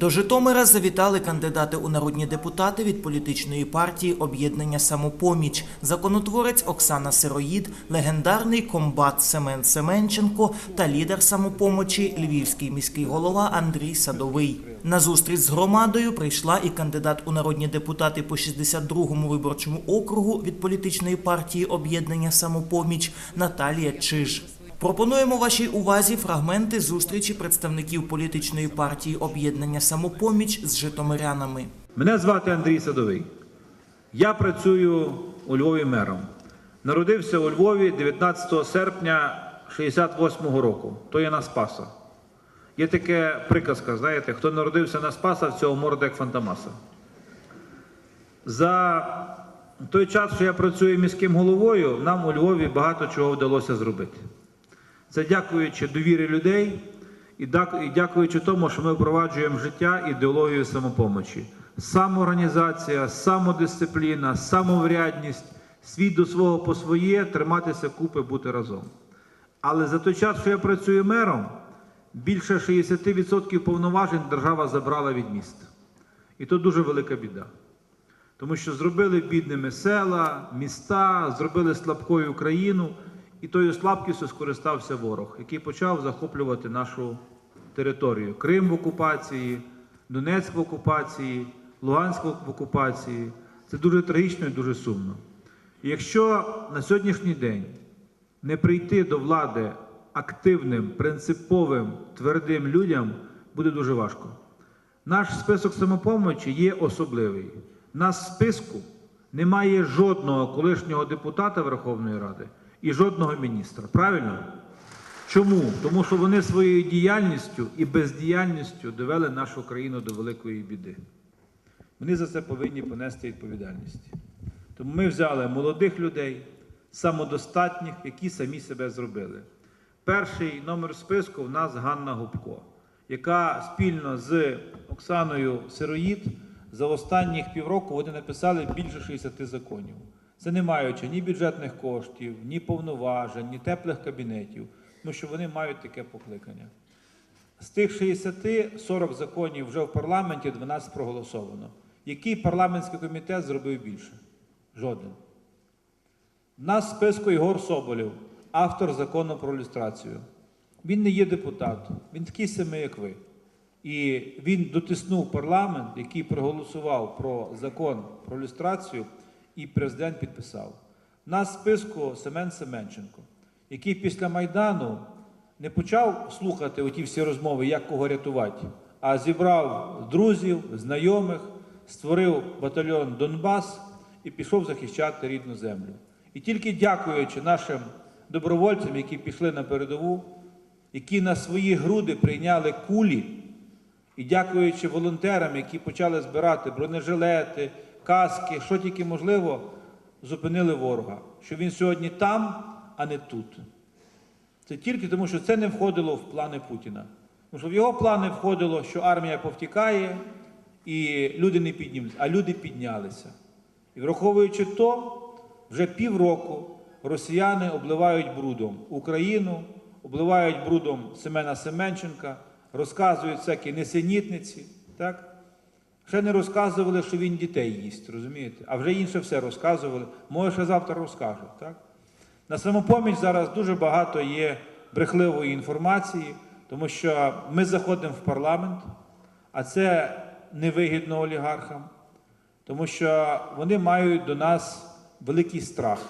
До Житомира завітали кандидати у народні депутати від політичної партії Об'єднання Самопоміч, законотворець Оксана Сироїд, легендарний комбат Семен Семенченко та лідер самопомочі Львівський міський голова Андрій Садовий. На зустріч з громадою прийшла і кандидат у народні депутати по 62-му виборчому округу від політичної партії Об'єднання Самопоміч Наталія Чиж. Пропонуємо вашій увазі фрагменти зустрічі представників політичної партії Об'єднання Самопоміч з житомирянами. Мене звати Андрій Садовий. Я працюю у Львові мером. Народився у Львові 19 серпня 68-го року. То є на Спаса. Є таке приказка, знаєте, хто народився на Спаса, в цього морда як Фантамаса. За той час, що я працюю міським головою, нам у Львові багато чого вдалося зробити. Це дякуючи довірі людей і дякуючи тому, що ми впроваджуємо життя ідеологію самопомочі. Самоорганізація, самодисципліна, самоврядність, світ до свого по своє, триматися купи, бути разом. Але за той час, що я працюю мером, більше 60% повноважень держава забрала від міст. І то дуже велика біда. Тому що зробили бідними села, міста, зробили слабкою Україну, і тою слабкістю скористався ворог, який почав захоплювати нашу територію. Крим в окупації, Донецьк в окупації, Луганськ в окупації. Це дуже трагічно і дуже сумно. Якщо на сьогоднішній день не прийти до влади активним, принциповим, твердим людям, буде дуже важко. Наш список самопомочі є особливий. У нас в списку немає жодного колишнього депутата Верховної Ради і жодного міністра. Правильно? Чому? Тому що вони своєю діяльністю і бездіяльністю довели нашу країну до великої біди. Вони за це повинні понести відповідальність. Тому ми взяли молодих людей, самодостатніх, які самі себе зробили. Перший номер списку в нас Ганна Губко, яка спільно з Оксаною Сироїд за останніх півроку вони написали більше 60 законів. Це не маючи ні бюджетних коштів, ні повноважень, ні теплих кабінетів, тому що вони мають таке покликання. З тих 60 40 законів вже в парламенті, 12 проголосовано. Який парламентський комітет зробив більше? Жоден. У нас в списку Ігор Соболєв, автор закону про люстрацію. Він не є депутат, він такий самий, як ви. І він дотиснув парламент, який проголосував про закон про люстрацію, і президент підписав. У нас списку Семен Семенченко, який після Майдану не почав слухати оті всі розмови, як кого рятувати, а зібрав друзів, знайомих, створив батальйон Донбас і пішов захищати рідну землю. І тільки дякуючи нашим добровольцям, які пішли на передову, які на свої груди прийняли кулі, і дякуючи волонтерам, які почали збирати бронежилети, каски, що тільки можливо, зупинили ворога. Що він сьогодні там, а не тут. Це тільки тому, що це не входило в плани Путіна. Тому що в його плани входило, що армія повтікає і люди не піднімуться, а люди піднялися. І враховуючи то, вже півроку росіяни обливають брудом Україну, обливають брудом Семена Семенченка, розказують всякі несенітниці. Так? Ще не розказували, що він дітей їсть, розумієте? А вже інше все розказували. Може, ще завтра розкажуть. Так? На самопоміч зараз дуже багато є брехливої інформації, тому що ми заходимо в парламент, а це невигідно олігархам, тому що вони мають до нас великий страх.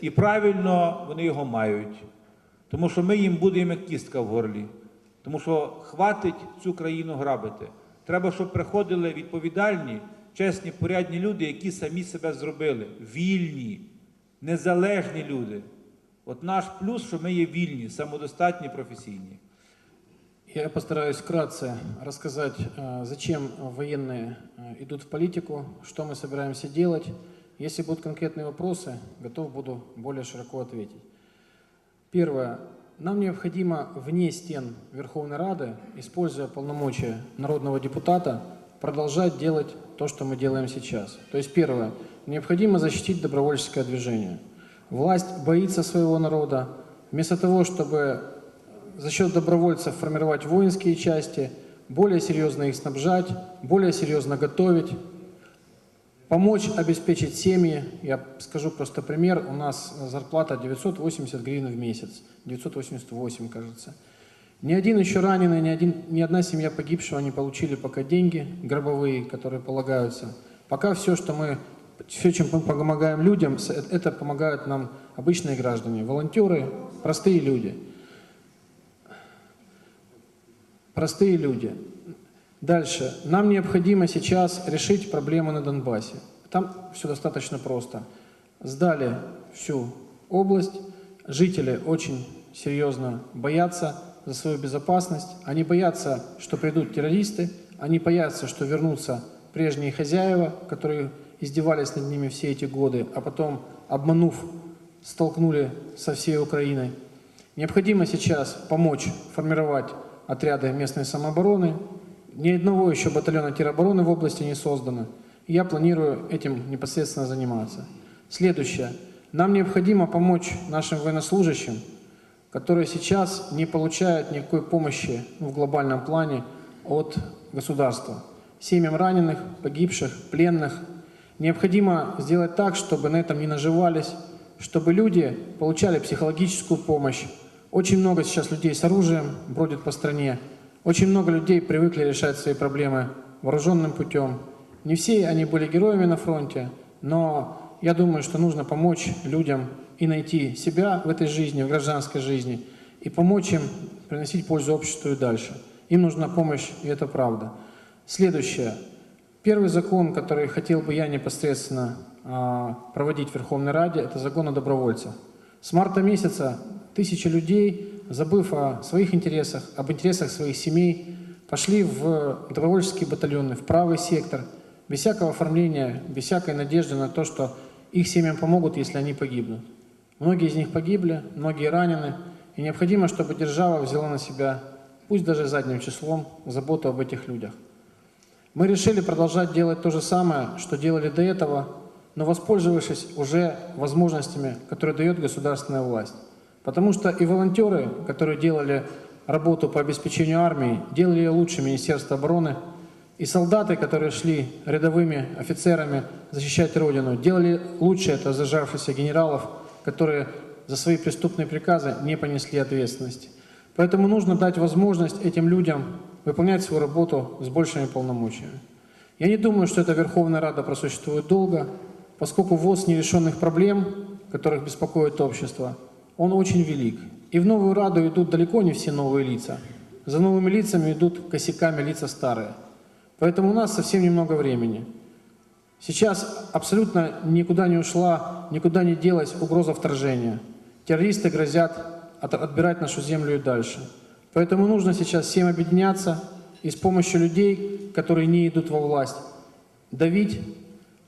І правильно вони його мають, тому що ми їм будемо як кістка в горлі. Тому що хватить цю країну грабити. Треба, щоб приходили відповідальні, чесні, порядні люди, які самі себе зробили. Вільні, незалежні люди. От наш плюс, що ми є вільні, самодостатні, професійні. Я постараюсь вкратце рассказать, э, зачем военные э, идут в политику, что мы собираемся делать. Если будут конкретные вопросы, готов буду более широко ответить. Первое. Нам необходимо вне стен Верховной Рады, используя полномочия народного депутата, продолжать делать то, что мы делаем сейчас. То есть первое. Необходимо защитить добровольческое движение. Власть боится своего народа. Вместо того, чтобы за счет добровольцев формировать воинские части, более серьезно их снабжать, более серьезно готовить, помочь обеспечить семьи. Я скажу просто пример. У нас зарплата 980 гривен в месяц. 988, кажется. Ни один еще раненый, ни, один, ни одна семья погибшего не получили пока деньги гробовые, которые полагаются. Пока все, что мы, все, чем мы помогаем людям, это помогают нам обычные граждане, волонтеры, простые люди. Простые люди. Дальше. Нам необходимо сейчас решить проблемы на Донбассе. Там все достаточно просто. Сдали всю область. Жители очень серьезно боятся за свою безопасность. Они боятся, что придут террористы. Они боятся, что вернутся прежние хозяева, которые издевались над ними все эти годы, а потом, обманув, столкнули со всей Украиной. Необходимо сейчас помочь формировать отряды местной самообороны. Ни одного еще батальона теробороны в области не создано. Я планирую этим непосредственно заниматься. Следующее. Нам необходимо помочь нашим военнослужащим, которые сейчас не получают никакой помощи в глобальном плане от государства. Семьям раненых, погибших, пленных. Необходимо сделать так, чтобы на этом не наживались, чтобы люди получали психологическую помощь. Очень много сейчас людей с оружием бродит по стране. Очень много людей привыкли решать свои проблемы вооруженным путем. Не все они были героями на фронте, но я думаю, что нужно помочь людям и найти себя в этой жизни, в гражданской жизни, и помочь им приносить пользу обществу и дальше. Им нужна помощь, и это правда. Следующее. Первый закон, который хотел бы я непосредственно а, проводить в Верховной Раде, это закон о добровольцах. С марта месяца тысячи людей, забыв о своих интересах, об интересах своих семей, пошли в добровольческие батальоны, в правый сектор, без всякого оформления, без всякой надежды на то, что их семьям помогут, если они погибнут. Многие из них погибли, многие ранены, и необходимо, чтобы держава взяла на себя, пусть даже задним числом, заботу об этих людях. Мы решили продолжать делать то же самое, что делали до этого, но воспользовавшись уже возможностями, которые дает государственная власть. Потому что и волонтеры, которые делали работу по обеспечению армии, делали ее лучше Министерства обороны, и солдаты, которые шли рядовыми офицерами защищать Родину, делали лучше это зажавшихся генералов, которые за свои преступные приказы не понесли ответственности. Поэтому нужно дать возможность этим людям выполнять свою работу с большими полномочиями. Я не думаю, что эта Верховная Рада просуществует долго, поскольку ВОЗ нерешенных проблем, которых беспокоит общество, он очень велик. И в новую Раду идут далеко не все новые лица. За новыми лицами идут косяками лица старые. Поэтому у нас совсем немного времени. Сейчас абсолютно никуда не ушла, никуда не делась угроза вторжения. Террористы грозят от- отбирать нашу землю и дальше. Поэтому нужно сейчас всем объединяться и с помощью людей, которые не идут во власть, давить,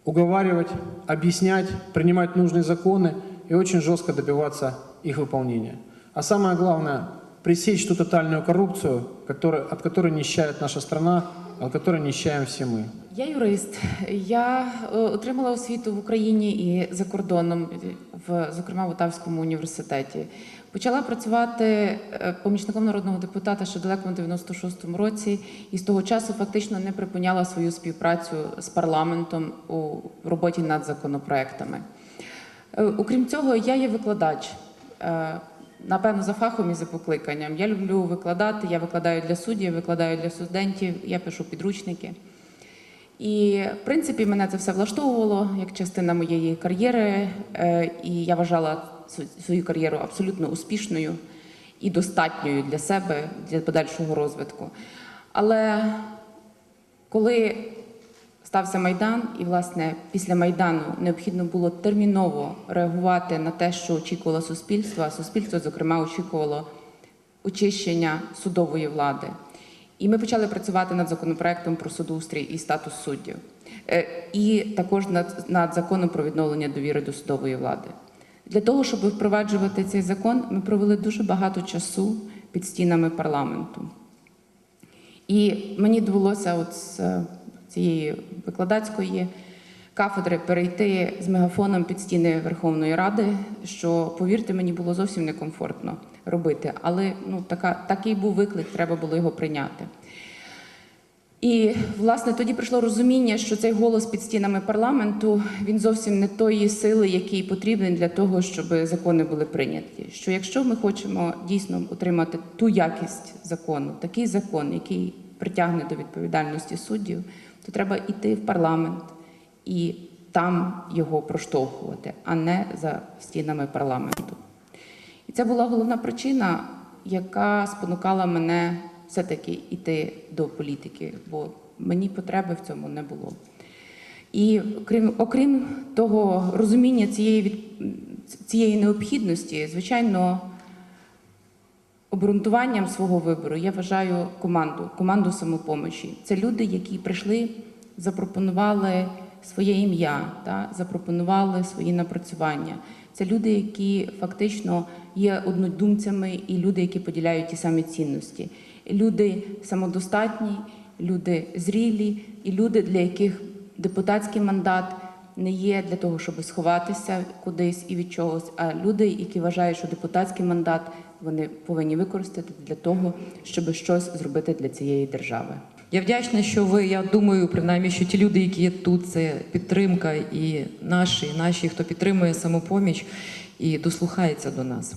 уговаривать, объяснять, принимать нужные законы и очень жестко добиваться их выполнения. А самое главное, пресечь ту тотальную коррупцію, которая, от которой нищает наша страна, от которой нищаем все мы. Я юрист. Я е, отримала освіту в Україні і за кордоном, в зокрема в Отавському університеті. Почала працювати е, помічником народного депутата ще далеко в 96-му році, і з того часу фактично не припиняла свою співпрацю з парламентом у роботі над законопроектами. Е, Окрім цього, я є викладач. Е, Напевно, за фахом і за покликанням. Я люблю викладати. Я викладаю для суддів, викладаю для студентів, я пишу підручники. І в принципі мене це все влаштовувало як частина моєї кар'єри, е, і я вважала свою кар'єру абсолютно успішною і достатньою для себе для подальшого розвитку. Але коли стався майдан, і власне після майдану необхідно було терміново реагувати на те, що очікувало суспільство. А суспільство, зокрема, очікувало очищення судової влади. І ми почали працювати над законопроектом про судоустрій і статус суддів, Е, і також над, над законом про відновлення довіри до судової влади. Для того, щоб впроваджувати цей закон, ми провели дуже багато часу під стінами парламенту. І мені довелося от з е, цієї викладацької кафедри перейти з мегафоном під стіни Верховної Ради, що, повірте, мені було зовсім некомфортно робити. Але ну, така, такий був виклик, треба було його прийняти. І власне тоді прийшло розуміння, що цей голос під стінами парламенту він зовсім не тої сили, який потрібен для того, щоб закони були прийняті. Що якщо ми хочемо дійсно отримати ту якість закону, такий закон, який притягне до відповідальності суддів, то треба йти в парламент і там його проштовхувати, а не за стінами парламенту. І це була головна причина, яка спонукала мене все-таки йти до політики, бо мені потреби в цьому не було. І окрім, окрім того розуміння цієї, цієї необхідності, звичайно, обґрунтуванням свого вибору я вважаю команду, команду самопомочі. Це люди, які прийшли, запропонували своє ім'я, та, запропонували свої напрацювання. Це люди, які фактично є однодумцями, і люди, які поділяють ті самі цінності. Люди самодостатні, люди зрілі, і люди, для яких депутатський мандат не є для того, щоб сховатися кудись і від чогось, а люди, які вважають, що депутатський мандат вони повинні використати для того, щоб щось зробити для цієї держави. Я вдячна, що ви, я думаю, принаймні, що ті люди, які є тут, це підтримка і наші, і наші, хто підтримує самопоміч і дослухається до нас.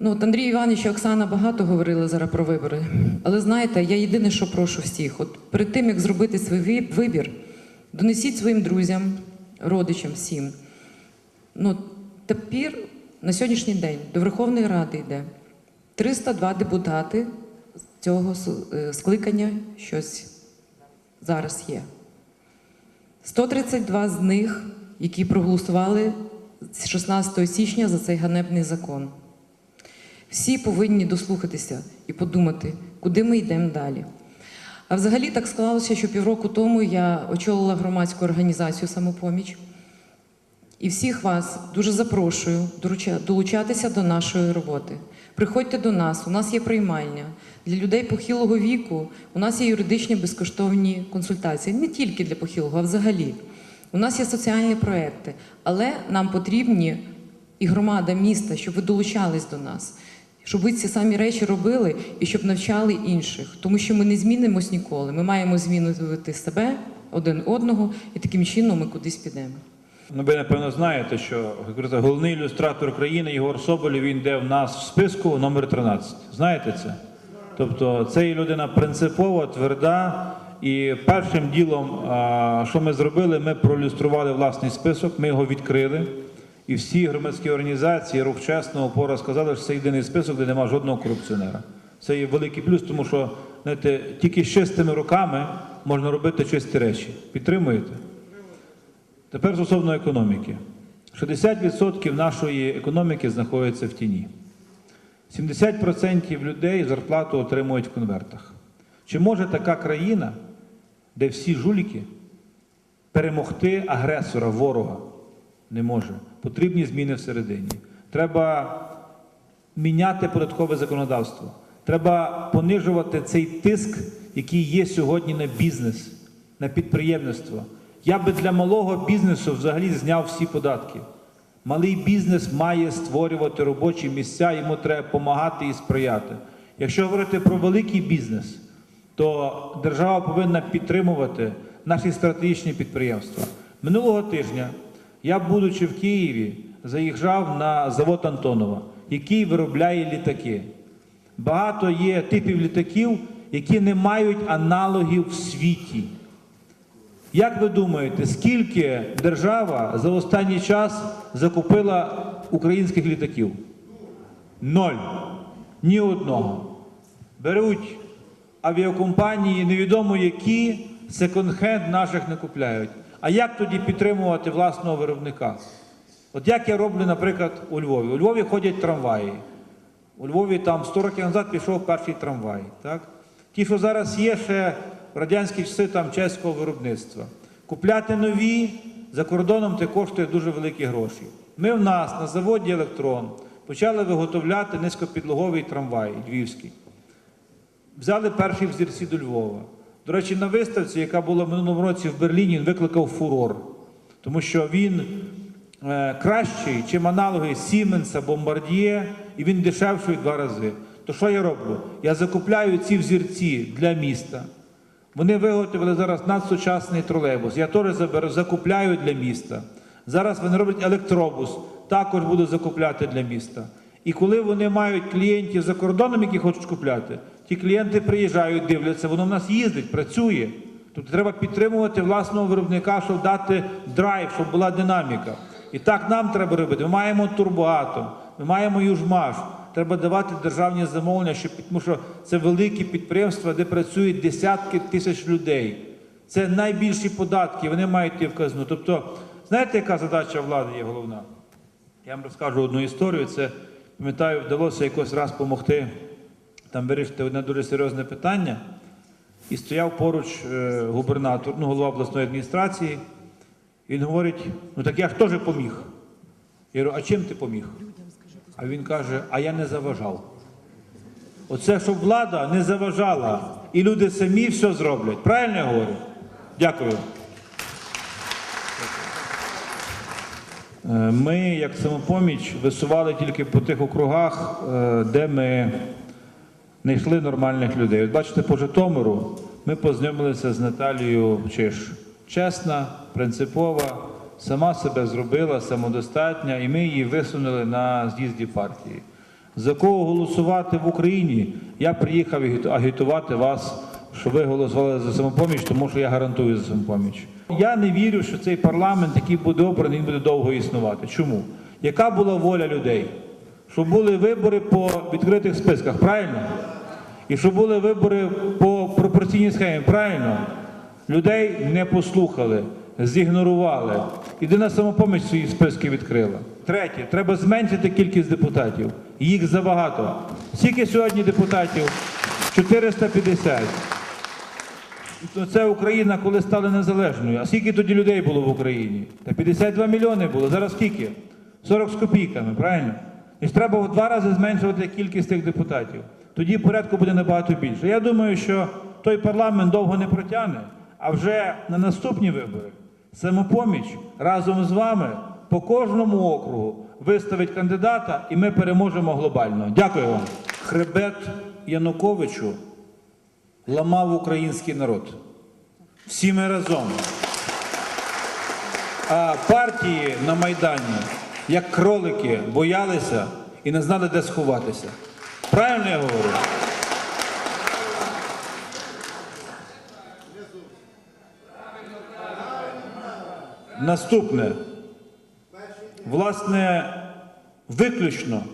Ну, от Андрій Іванович і Оксана багато говорили зараз про вибори. Але знаєте, я єдине, що прошу всіх: от перед тим, як зробити свій вибір, донесіть своїм друзям, родичам, всім. Ну, тепер на сьогоднішній день до Верховної Ради йде 302 депутати цього е, скликання щось зараз є. 132 з них, які проголосували з 16 січня за цей ганебний закон. Всі повинні дослухатися і подумати, куди ми йдемо далі. А взагалі так склалося, що півроку тому я очолила громадську організацію самопоміч. І всіх вас дуже запрошую долучатися до нашої роботи. Приходьте до нас, у нас є приймальня. Для людей похилого віку у нас є юридичні безкоштовні консультації, не тільки для похилого, а взагалі. У нас є соціальні проекти, але нам потрібні і громада міста, щоб ви долучались до нас, щоб ви ці самі речі робили і щоб навчали інших. Тому що ми не змінимось ніколи. Ми маємо змінити себе один одного, і таким чином ми кудись підемо. Ну, ви напевно знаєте, що головний ілюстратор країни Єгор Соболєв, він йде в нас в списку номер 13. Знаєте це? Тобто це людина принципова, тверда. І першим ділом, що ми зробили, ми проілюстрували власний список, ми його відкрили. І всі громадські організації, рух чесного опора сказали, що це єдиний список, де немає жодного корупціонера. Це є великий плюс, тому що знаєте, тільки з чистими руками можна робити чисті речі. Підтримуєте? Тепер стосовно економіки. 60% нашої економіки знаходиться в тіні. 70% людей зарплату отримують в конвертах. Чи може така країна, де всі жуліки, перемогти агресора, ворога? Не може. Потрібні зміни всередині. Треба міняти податкове законодавство. Треба понижувати цей тиск, який є сьогодні на бізнес, на підприємництво. Я би для малого бізнесу взагалі зняв всі податки. Малий бізнес має створювати робочі місця, йому треба допомагати і сприяти. Якщо говорити про великий бізнес, то держава повинна підтримувати наші стратегічні підприємства. Минулого тижня я, будучи в Києві, заїжджав на завод Антонова, який виробляє літаки. Багато є типів літаків, які не мають аналогів в світі. Як ви думаєте, скільки держава за останній час закупила українських літаків? Ноль. Ні одного. Беруть авіакомпанії, невідомо які, секонд-хенд наших не купляють. А як тоді підтримувати власного виробника? От як я роблю, наприклад, у Львові. У Львові ходять трамваї. У Львові там 100 років назад пішов перший трамвай. Так? Ті, що зараз є ще в радянські часи там чеського виробництва. Купляти нові за кордоном це коштує дуже великі гроші. Ми в нас на заводі Електрон почали виготовляти низькопідлоговий трамвай львівський. Взяли перші взірці до Львова. До речі, на виставці, яка була минулому році в Берліні, він викликав фурор, тому що він е, кращий, чим аналоги Siemens, Bombardier, і він дешевший два рази. То що я роблю? Я закупляю ці взірці для міста. Вони виготовили зараз надсучасний тролейбус. Я теж заберу, закупляю для міста. Зараз вони роблять електробус, також буду закупляти для міста. І коли вони мають клієнтів за кордоном, які хочуть купляти, ті клієнти приїжджають, дивляться, воно в нас їздить, працює. Тобто треба підтримувати власного виробника, щоб дати драйв, щоб була динаміка. І так нам треба робити. Ми маємо турбоатом, ми маємо южмаш. Треба давати державні замовлення, щоб, тому що це великі підприємства, де працюють десятки тисяч людей. Це найбільші податки, вони мають йти в казну. Тобто, знаєте, яка задача влади є головна? Я вам розкажу одну історію. Це пам'ятаю, вдалося якось раз допомогти там вирішити одне дуже серйозне питання. І стояв поруч е, губернатор, ну, голова обласної адміністрації. Він говорить: ну так я ж теж поміг. Я говорю, а чим ти поміг? А він каже, а я не заважав. Оце, щоб влада не заважала, і люди самі все зроблять. Правильно я говорю? Дякую. Е, Ми, як самопоміч, висували тільки по тих округах, е, де ми знайшли нормальних людей. От бачите, по Житомиру ми познайомилися з Наталією Чиш. Чесна, принципова, сама себе зробила, самодостатня, і ми її висунули на з'їзді партії. За кого голосувати в Україні? Я приїхав агітувати вас, щоб ви голосували за самопоміч, тому що я гарантую за самопоміч. Я не вірю, що цей парламент, який буде обраний, він буде довго існувати. Чому? Яка була воля людей? Щоб були вибори по відкритих списках, правильно? І щоб були вибори по пропорційній схемі, правильно? Людей не послухали, зігнорували. Єдина самопоміч свої списки відкрила. Третє, треба зменшити кількість депутатів. Їх забагато. Скільки сьогодні депутатів? 450. То це Україна, коли стала незалежною. А скільки тоді людей було в Україні? Та 52 мільйони було. Зараз скільки? 40 з копійками, правильно? І ж треба в два рази зменшувати кількість тих депутатів. Тоді порядку буде набагато більше. Я думаю, що той парламент довго не протягне, а вже на наступні вибори самопоміч разом з вами по кожному округу виставить кандидата, і ми переможемо глобально. Дякую вам. Хребет Януковичу ламав український народ. Всі ми разом. А партії на Майдані, як кролики, боялися і не знали, де сховатися. Правильно я говорю? Наступне. Власне, виключно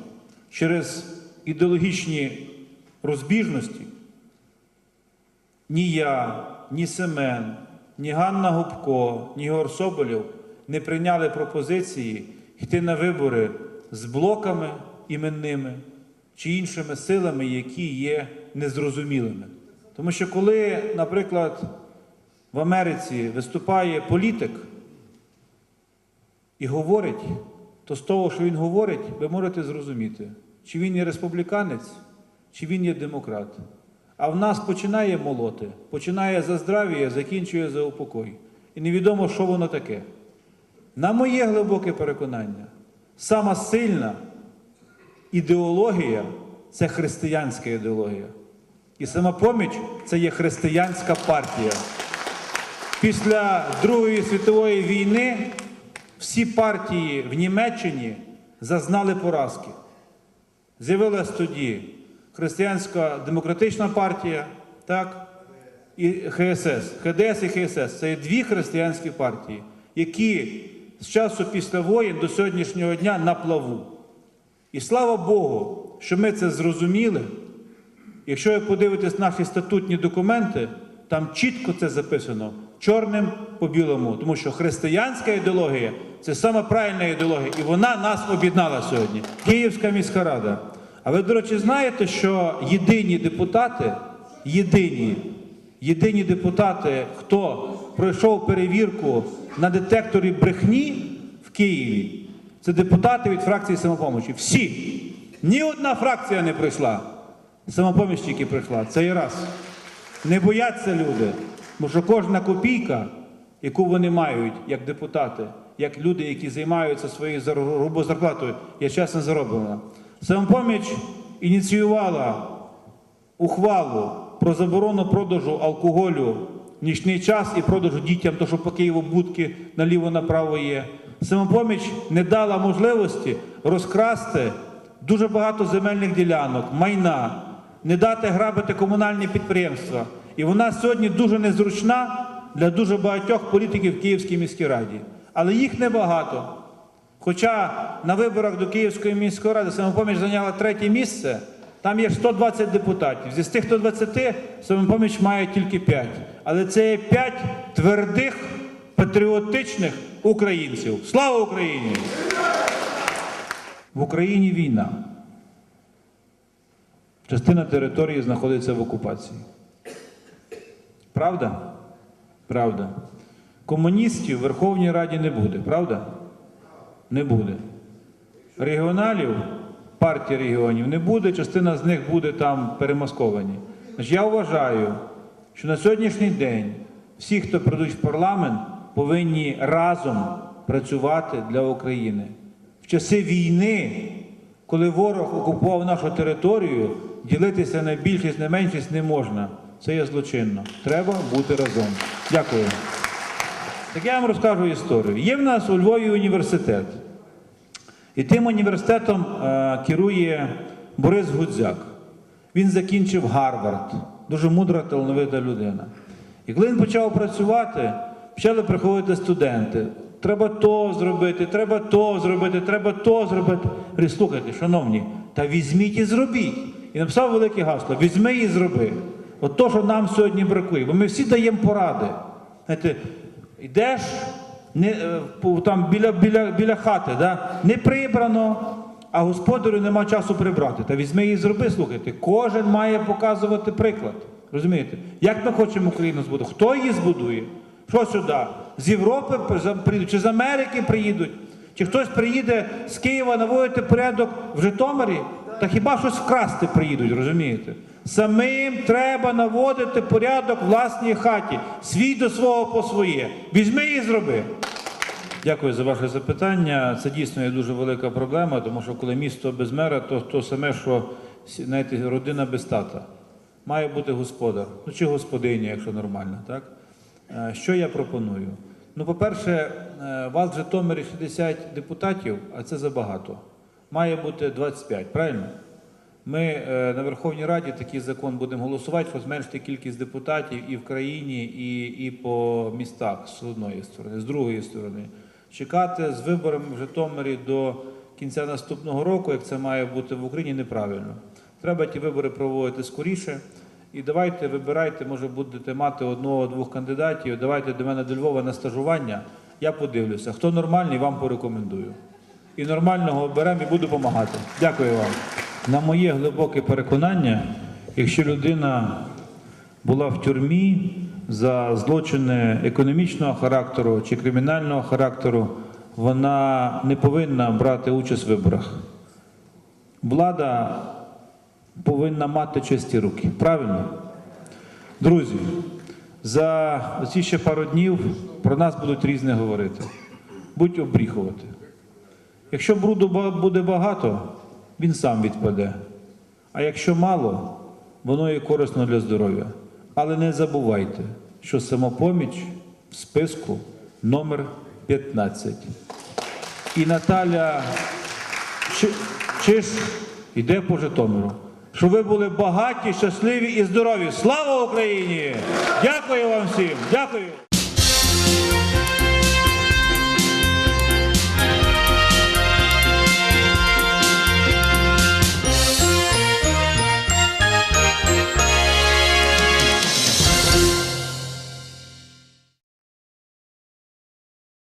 через ідеологічні розбіжності ні я, ні Семен, ні Ганна Губко, ні Ігор Соболєв не прийняли пропозиції йти на вибори з блоками іменними чи іншими силами, які є незрозумілими. Тому що коли, наприклад, в Америці виступає політик і говорить, то з того, що він говорить, ви можете зрозуміти, чи він є республіканець, чи він є демократ. А в нас починає молоти, починає за здрав'я, закінчує за упокой. І невідомо, що воно таке. На моє глибоке переконання, сама сильна ідеологія це християнська ідеологія. І самопоміч це є християнська партія. Після Другої світової війни всі партії в Німеччині зазнали поразки. З'явилась тоді Християнська демократична партія, так, і ХСС. ХДС і ХСС це є дві християнські партії, які з часу після воєн до сьогоднішнього дня на плаву. І слава Богу, що ми це зрозуміли. Якщо ви подивитесь наші статутні документи, там чітко це записано чорним по білому, тому що християнська ідеологія це саме правильна ідеологія, і вона нас об'єднала сьогодні. Київська міська рада. А ви, до речі, знаєте, що єдині депутати, єдині, єдині депутати, хто пройшов перевірку на детекторі брехні в Києві, це депутати від фракції самопомочі. Всі. Ні одна фракція не пройшла. Самопоміч тільки прийшла. Це і раз. Не бояться люди, бо що кожна копійка, яку вони мають як депутати, як люди, які займаються своєю грубою зарплатою, є чесно зароблена. Самопоміч ініціювала ухвалу про заборону продажу алкоголю в нічний час і продажу дітям, то що по Києву будки наліво-направо є. Самопоміч не дала можливості розкрасти дуже багато земельних ділянок, майна, не дати грабити комунальні підприємства. І вона сьогодні дуже незручна для дуже багатьох політиків в Київській міській раді. Але їх небагато. Хоча на виборах до Київської міської ради самопоміч зайняла третє місце, там є 120 депутатів. Зі тих 120 самопоміч має тільки 5. Але це є 5 твердих патріотичних українців. Слава Україні! В Україні війна. Частина території знаходиться в окупації. Правда? Правда. Комуністів в Верховній Раді не буде, правда? Не буде. Регіоналів, партії регіонів не буде, частина з них буде там перемасковані. Я вважаю, що на сьогоднішній день всі, хто прийдуть в парламент, повинні разом працювати для України. В часи війни, коли ворог окупував нашу територію, ділитися на більшість, на меншість не можна. Це є злочинно. Треба бути разом. Дякую. Так я вам розкажу історію. Є в нас у Львові університет. І тим університетом е, керує Борис Гудзяк. Він закінчив Гарвард, дуже мудра талановита людина. І коли він почав працювати, почали приходити студенти. Треба то зробити, треба то зробити, треба то зробити. Говорю, слухайте, шановні, та візьміть і зробіть. І написав велике гасло: візьми і зроби. От то, що нам сьогодні бракує, бо ми всі даємо поради. Знаєте, йдеш не, е, там біля, біля, біля хати, да? не прибрано, а господарю нема часу прибрати. Та візьми і зроби, слухайте. Кожен має показувати приклад. Розумієте? Як ми хочемо Україну збудувати? Хто її збудує? Що сюди? З Європи при- приїдуть, чи з Америки приїдуть? Чи хтось приїде з Києва наводити порядок в Житомирі? Та хіба щось вкрасти приїдуть, розумієте? Самим треба наводити порядок в власній хаті. Свій до свого по своє. Візьми і зроби. Дякую за ваше запитання. Це дійсно є дуже велика проблема, тому що коли місто без мера, то то саме, що знаєте, родина без тата. Має бути господар, ну чи господиня, якщо нормально, так? Е, Що я пропоную? Ну, по-перше, е, вас в Житомирі 60 депутатів, а це забагато. Має бути 25, правильно? Ми е, на Верховній Раді такий закон будемо голосувати, що зменшити кількість депутатів і в країні, і, і по містах з одної сторони, з другої сторони. Чекати з виборами в Житомирі до кінця наступного року, як це має бути в Україні, неправильно. Треба ті вибори проводити скоріше. І давайте вибирайте, може будете мати одного-двох кандидатів. Давайте до мене до Львова на стажування. Я подивлюся. Хто нормальний, вам порекомендую. І нормального оберемо і буду допомагати. Дякую вам. На моє глибоке переконання, якщо людина була в тюрмі за злочини економічного характеру чи кримінального характеру, вона не повинна брати участь в виборах. Влада повинна мати чисті руки. Правильно? Друзі, за ці ще пару днів про нас будуть різне говорити. Будь обріхувати. Якщо бруду буде багато, він сам відпаде. А якщо мало, воно є корисно для здоров'я. Але не забувайте, що самопоміч в списку номер 15. І Наталя Чи- Чиш йде по Житомиру. Щоб ви були багаті, щасливі і здорові. Слава Україні! Дякую вам всім! Дякую!